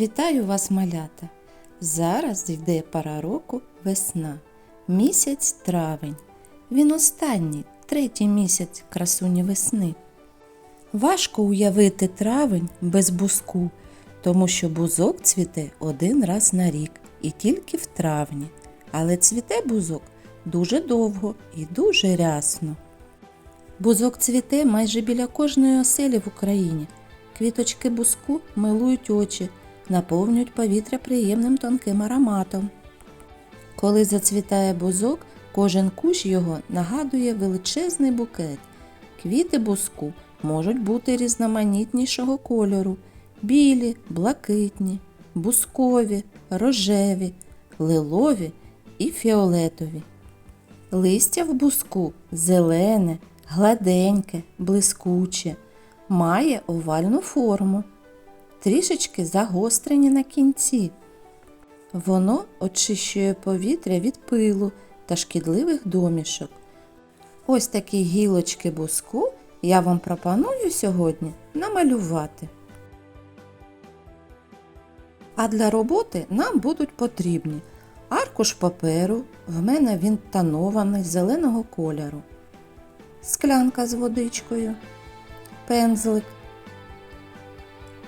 Вітаю вас, малята! Зараз йде пора року весна, місяць травень. Він останній, третій місяць красуні весни. Важко уявити травень без бузку, тому що бузок цвіте один раз на рік і тільки в травні. Але цвіте бузок дуже довго і дуже рясно. Бузок цвіте майже біля кожної оселі в Україні. Квіточки бузку милують очі, наповнюють повітря приємним тонким ароматом. Коли зацвітає бузок, кожен кущ його нагадує величезний букет. Квіти бузку можуть бути різноманітнішого кольору: білі, блакитні, бузкові, рожеві, лилові і фіолетові. Листя в бузку зелене, гладеньке, блискуче, має овальну форму, трішечки загострені на кінці. Воно очищує повітря від пилу та шкідливих домішок. Ось такі гілочки буску я вам пропоную сьогодні намалювати. А для роботи нам будуть потрібні аркуш паперу, в мене він тонований зеленого кольору, склянка з водичкою, пензлик,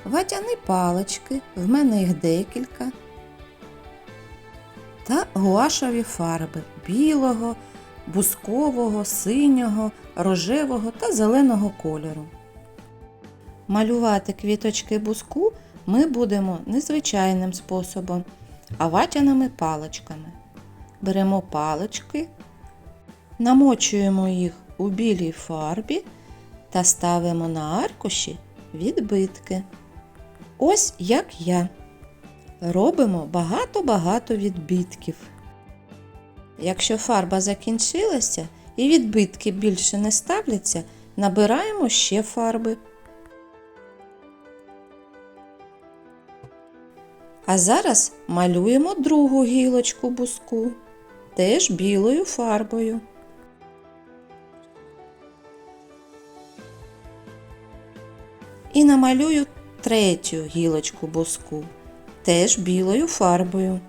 ватяні палички, в мене їх декілька, та гуашові фарби білого, бускового, синього, рожевого та зеленого кольору. Малювати квіточки буску ми будемо незвичайним способом, а ватяними паличками. Беремо палички, намочуємо їх у білій фарбі та ставимо на аркуші відбитки. Ось як я. Робимо багато-багато відбитків. Якщо фарба закінчилася і відбитки більше не ставляться, набираємо ще фарби. А зараз малюємо другу гілочку буску, теж білою фарбою. І намалюю третю гілочку боску, теж білою фарбою.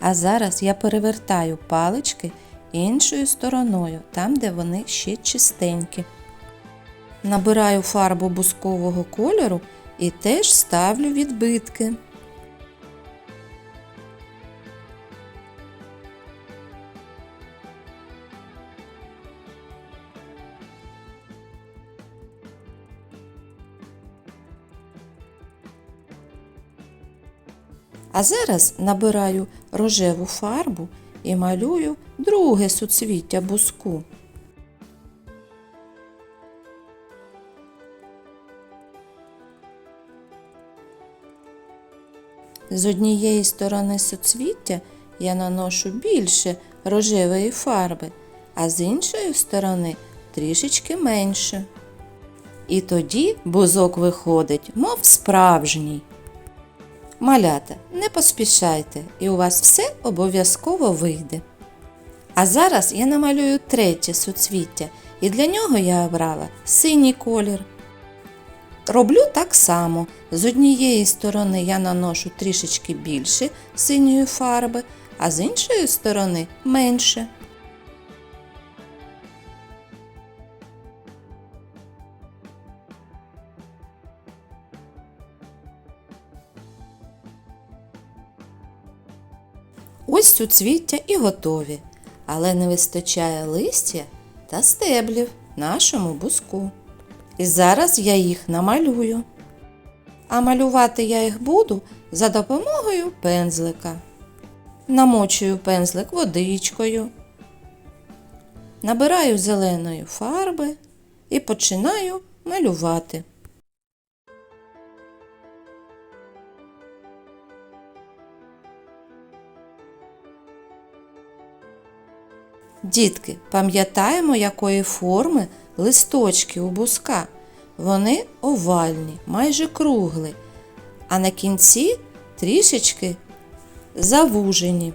А зараз я перевертаю палички іншою стороною, там, де вони ще чистенькі. Набираю фарбу бускового кольору і теж ставлю відбитки. А зараз набираю рожеву фарбу і малюю друге суцвіття буску. З однієї сторони суцвіття я наношу більше рожевої фарби, а з іншої сторони трішечки менше. І тоді бузок виходить, мов справжній. Малята, не поспішайте, і у вас все обов'язково вийде. А зараз я намалюю третє суцвіття, і для нього я обрала синій колір. Роблю так само. З однієї сторони я наношу трішечки більше синьої фарби, а з іншої сторони менше. Ось суцвіття і готові, але не вистачає листя та стеблів нашому буску. І зараз я їх намалюю. А малювати я їх буду за допомогою пензлика. Намочую пензлик водичкою, набираю зеленої фарби і починаю малювати. Дітки, пам'ятаємо, якої форми листочки у буска. Вони овальні, майже круглі, а на кінці трішечки завужені.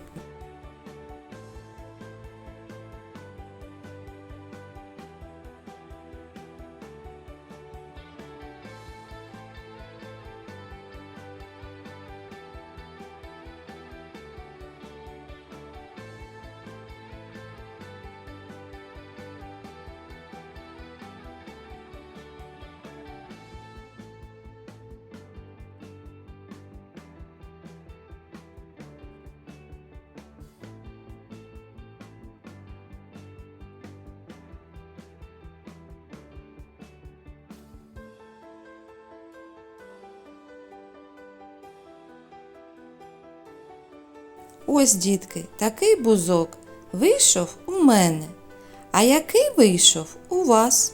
Ось, дітки, такий бузок вийшов у мене. А який вийшов у вас?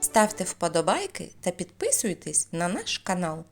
Ставте вподобайки та підписуйтесь на наш канал.